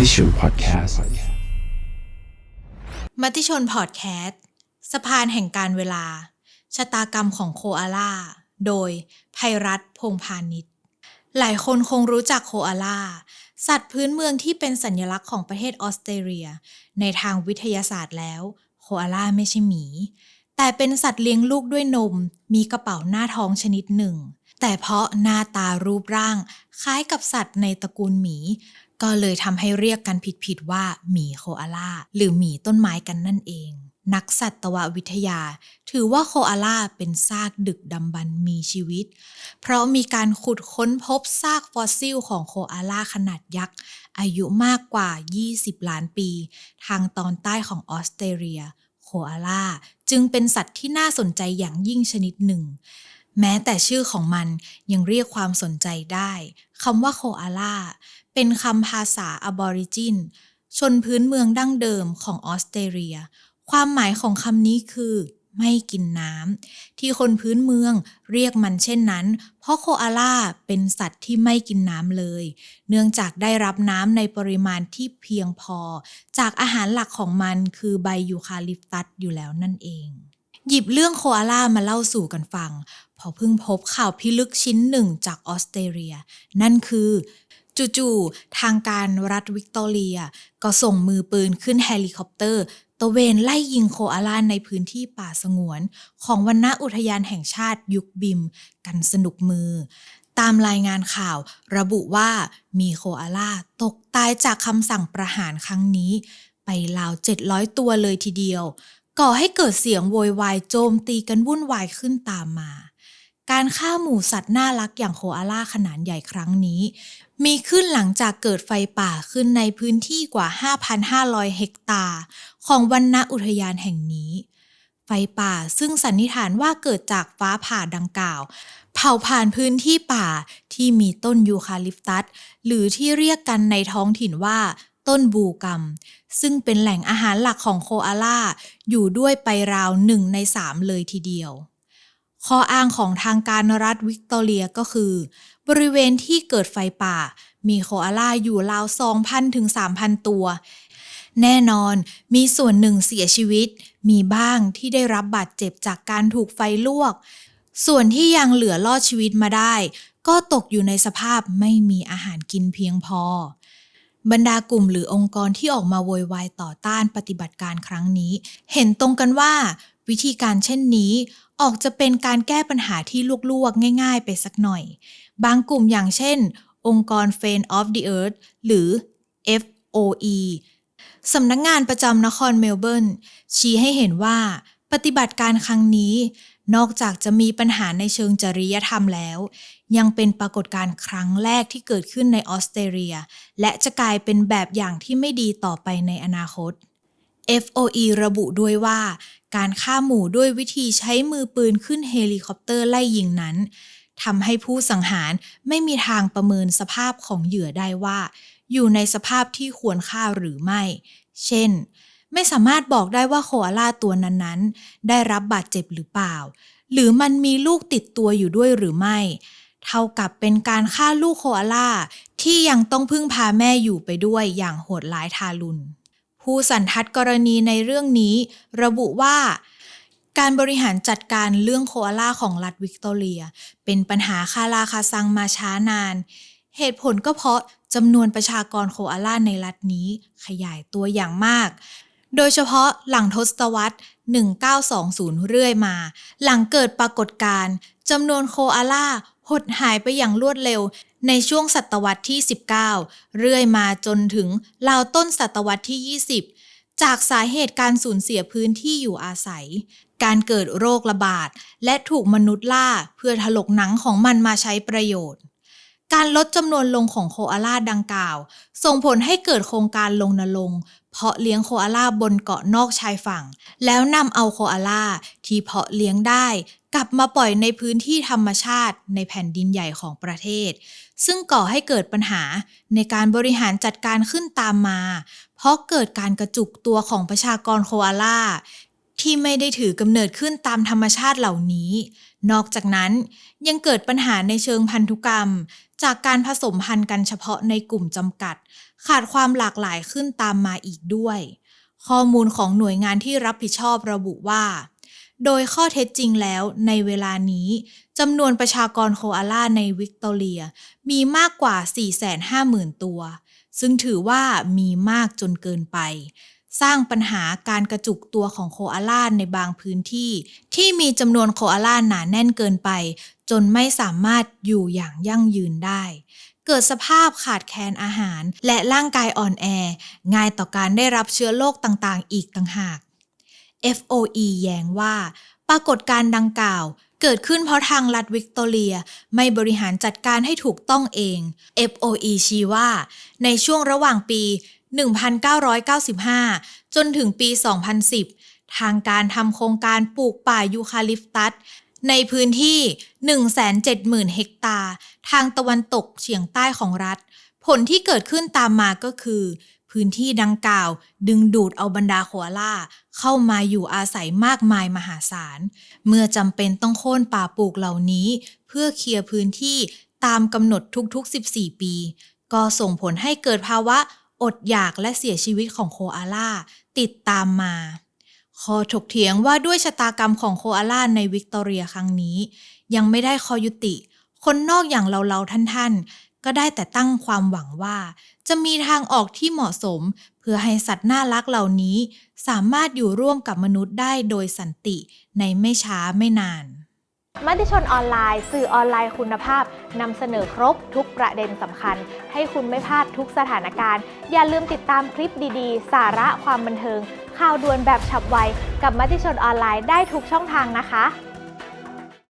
มติชนพอดแคสต์มติชนพอดแคสต์สะพานแห่งการเวลา ชะตากรรมของโคอาล่า โดยภัยรัฐพงพาณิชย์หลายคนคงรู้จักโคอาล่า สัตว์พื้นเมืองที่เป็นสัญลักษณ์ของประเทศออสเตรเลีย ในทางวิทยาศาสตร์แล้ว โคอาล่าไม่ใช่หมี แต่เป็นสัตว์เลี้ยงลูกด้วยนม มีกระเป๋าหน้าท้องชนิดหนึ่ง แต่เพราะหน้าตารูปร่าง คล้ายกับสัตว์ในตระกูลหมี ก็เลยทำให้เรียกกันผิดๆว่าหมีโคอาล่าหรือหมีต้นไม้กันนั่นเอง นักสัตววิทยา ถือว่าโคอาล่าเป็นซากดึกดำบรรมีชีวิต เพราะมีการขุดค้นพบซากฟอสซิลของโคอาล่าขนาดยักษ์ อายุมากกว่า 20 ล้านปี ทางตอนใต้ของออสเตรเลีย โคอาล่าจึงเป็นสัตว์ที่น่าสนใจอย่างยิ่งชนิดหนึ่งแม้แต่ชื่อของมันยังเรียกความสนใจได้คำว่าโคอาล่า เป็นคำภาษาอบอริจิน ชนพื้นเมืองดั้งเดิมของออสเตรเลีย ความหมายของคำนี้คือ ไม่กินน้ำที่คนพื้นเมืองเรียกมันเช่นนั้น เพราะโคอาล่าเป็นสัตว์ที่ไม่กินน้ำเลย เนื่องจากได้รับน้ำในปริมาณที่เพียงพอ จากอาหารหลักของมันคือใบยูคาลิปตัสอยู่แล้วนั่นเองหยิบเรื่องโคอาล่ามาเล่าสู่กันฟัง พอเพิ่งพบข่าวพิลึกชิ้นหนึ่งจากออสเตรเลีย นั่นคือ จู่ๆทางการรัฐวิกตอเรีย ก็ส่งมือปืนขึ้นเฮลิคอปเตอร์ตระเวนไล่ยิงโคอาล่าในพื้นที่ป่าสงวน ของวันณอุทยานแห่งชาติยุคบิม กันสนุกมือ ตามรายงานข่าว ระบุว่ามีโคอาล่าตกตายจากคำสั่งประหารครั้งนี้ ไปราว 700 ตัวเลยทีเดียว ก่อให้เกิดเสียงโวยวายโจมตีกันวุ่นวายขึ้นตามมา การฆ่าหมูสัตว์น่ารักอย่างโคอาล่าขนาดใหญ่ครั้งนี้ มีขึ้นหลังจากเกิดไฟป่าขึ้นในพื้นที่กว่า 5,500 เฮกตาร์ ของวันณอุทยานแห่งนี้ ไฟป่าซึ่งสันนิษฐานว่าเกิดจากฟ้าผ่าดังกล่าว เผาผ่านพื้นที่ป่าที่มีต้นยูคาลิปตัส หรือที่เรียกกันในท้องถิ่นว่าต้นบูกัม ซึ่งเป็นแหล่งอาหารหลักของโคอาล่าอยู่ด้วยไปราวหนึ่งในสามเลยทีเดียว ข้ออ้างของทางการรัฐวิกตอเรียก็คือ บริเวณที่เกิดไฟป่า มีโคอาล่าอยู่ราว 2,000 ถึง 3,000 ตัว แน่นอนมีส่วนหนึ่งเสียชีวิต มีบ้างที่ได้รับบาดเจ็บจากการถูกไฟลวก ส่วนที่ยังเหลือรอดชีวิตมาได้ ก็ตกอยู่ในสภาพไม่มีอาหารกินเพียงพอบรรดากลุ่มหรือองค์กรที่ออกมาโวยวายต่อต้านปฏิบัติการครั้งนี้ เห็นตรงกันว่า วิธีการเช่นนี้ ออกจะเป็นการแก้ปัญหาที่ลวกๆ ง่าย ๆ ไปสักหน่อย บางกลุ่มอย่างเช่น องค์กร f r i e n d of the Earth หรือ FOE สำนักงงานประจำนครเมลเบิร์นชี้ให้เห็นว่า ปฏิบัติการครั้งนี้ นอกจากจะมีปัญหาในเชิงจริยธรรมแล้ว ยังเป็นปรากฏการณ์ครั้งแรกที่เกิดขึ้นในออสเตรเลีย และจะกลายเป็นแบบอย่างที่ไม่ดีต่อไปในอนาคต FOE ระบุด้วยว่า การฆ่าหมู่ด้วยวิธีใช้มือปืนขึ้นเฮลิคอปเตอร์ไล่ยิงนั้นทำให้ผู้สังหารไม่มีทางประเมินสภาพของเหยื่อได้ว่า อยู่ในสภาพที่ควรฆ่าหรือไม่ เช่น ไม่สามารถบอกได้ว่าโคอาล่าตัวนั้นๆ ได้รับบาดเจ็บหรือเปล่า หรือมันมีลูกติดตัวอยู่ด้วยหรือไม่ เท่ากับเป็นการฆ่าลูกโคอาล่าที่ยังต้องพึ่งพาแม่อยู่ไปด้วยอย่างโหดร้ายทารุณ ผู้สันทัดกรณีในเรื่องนี้ ระบุว่า การบริหารจัดการเรื่องโคอาล่าของรัฐวิกตอเรีย เป็นปัญหาคาราคาซังมาช้านาน เหตุผลก็เพราะจำนวนประชากรโคอาล่าในรัฐนี้ขยายตัวอย่างมาก โดยเฉพาะหลังทศวรรษ 1920 เรื่อยมา หลังเกิดปรากฏการณ์จำนวนโคอาล่า หดหายไปอย่างรวดเร็วในช่วงศตวรรษที่ 19 เรื่อยมาจนถึงราวต้นศตวรรษที่ 20 จากสาเหตุการสูญเสียพื้นที่อยู่อาศัย การเกิดโรคระบาด และถูกมนุษย์ล่าเพื่อถลกหนังของมันมาใช้ประโยชน์ การลดจำนวนลงของโคอาล่าดังกล่าว ส่งผลให้เกิดโครงการลงนลงเพาะเลี้ยงโคอาล่าบนเกาะนอกชายฝั่ง แล้วนำเอาโคอาล่าที่เพาะเลี้ยงได้ กลับมาปล่อยในพื้นที่ธรรมชาติในแผ่นดินใหญ่ของประเทศ ซึ่งก่อให้เกิดปัญหาในการบริหารจัดการขึ้นตามมา เพราะเกิดการกระจุกตัวของประชากรโคอาล่าที่ไม่ได้ถือกำเนิดขึ้นตามธรรมชาติเหล่านี้ นอกจากนั้นยังเกิดปัญหาในเชิงพันธุกรรม จากการผสมพันธุ์กันเฉพาะในกลุ่มจำกัด ขาดความหลากหลายขึ้นตามมาอีกด้วย ข้อมูลของหน่วยงานที่รับผิดชอบระบุว่า โดยข้อเท็จจริงแล้วในเวลานี้จำนวนประชากรโคอาล่าในวิกตอเรีย มีมากกว่า 450,000 ตัว ซึ่งถือว่ามีมากจนเกินไป สร้างปัญหาการกระจุกตัวของโคอาล่าในบางพื้นที่ ที่มีจำนวนโคอาล่าหนาแน่นเกินไป จนไม่สามารถอยู่อย่างยั่งยืนได้เกิดสภาพขาดแคลนอาหารและร่างกายอ่อนแอ ง่ายต่อการได้รับเชื้อโรคต่างๆ อีกต่างหาก FOE แย้งว่า ปรากฏการณ์ดังกล่าว เกิดขึ้นเพราะทางรัฐวิกตอเรีย ไม่บริหารจัดการให้ถูกต้องเอง FOE ชี้ว่า ในช่วงระหว่างปี 1995 จนถึงปี 2010 ทางการทำโครงการปลูกป่ายูคาลิปตัสในพื้นที่ 170,000 เฮกตาร์ ทางตะวันตกเฉียงใต้ของรัฐ ผลที่เกิดขึ้นตามมาก็คือ พื้นที่ดังกล่าว ดึงดูดเอาบรรดาโคอาล่าเข้ามาอยู่อาศัยมากมายมหาศาล เมื่อจำเป็นต้องโค่นป่าปลูกเหล่านี้ เพื่อเคลียร์พื้นที่ตามกำหนดทุกๆ 14 ปี ก็ส่งผลให้เกิดภาวะอดอยากและเสียชีวิตของโคอาล่าติดตามมาขอถกเถียงว่าด้วยชะตากรรมของโคอาล่าในวิกตอเรียครั้งนี้ ยังไม่ได้ขอยุติ คนนอกอย่างเราๆท่านๆ ก็ได้แต่ตั้งความหวังว่า จะมีทางออกที่เหมาะสม เพื่อให้สัตว์น่ารักเหล่านี้ สามารถอยู่ร่วมกับมนุษย์ได้โดยสันติในไม่ช้าไม่นาน มติชนออนไลน์ สื่อออนไลน์คุณภาพนำเสนอครบทุกประเด็นสำคัญ ให้คุณไม่พลาดทุกสถานการณ์ อย่าลืมติดตามคลิปดีๆ สาระความบันเทิง ข่าวด่วนแบบฉับไว กับมติชนออนไลน์ได้ทุกช่องทางนะคะ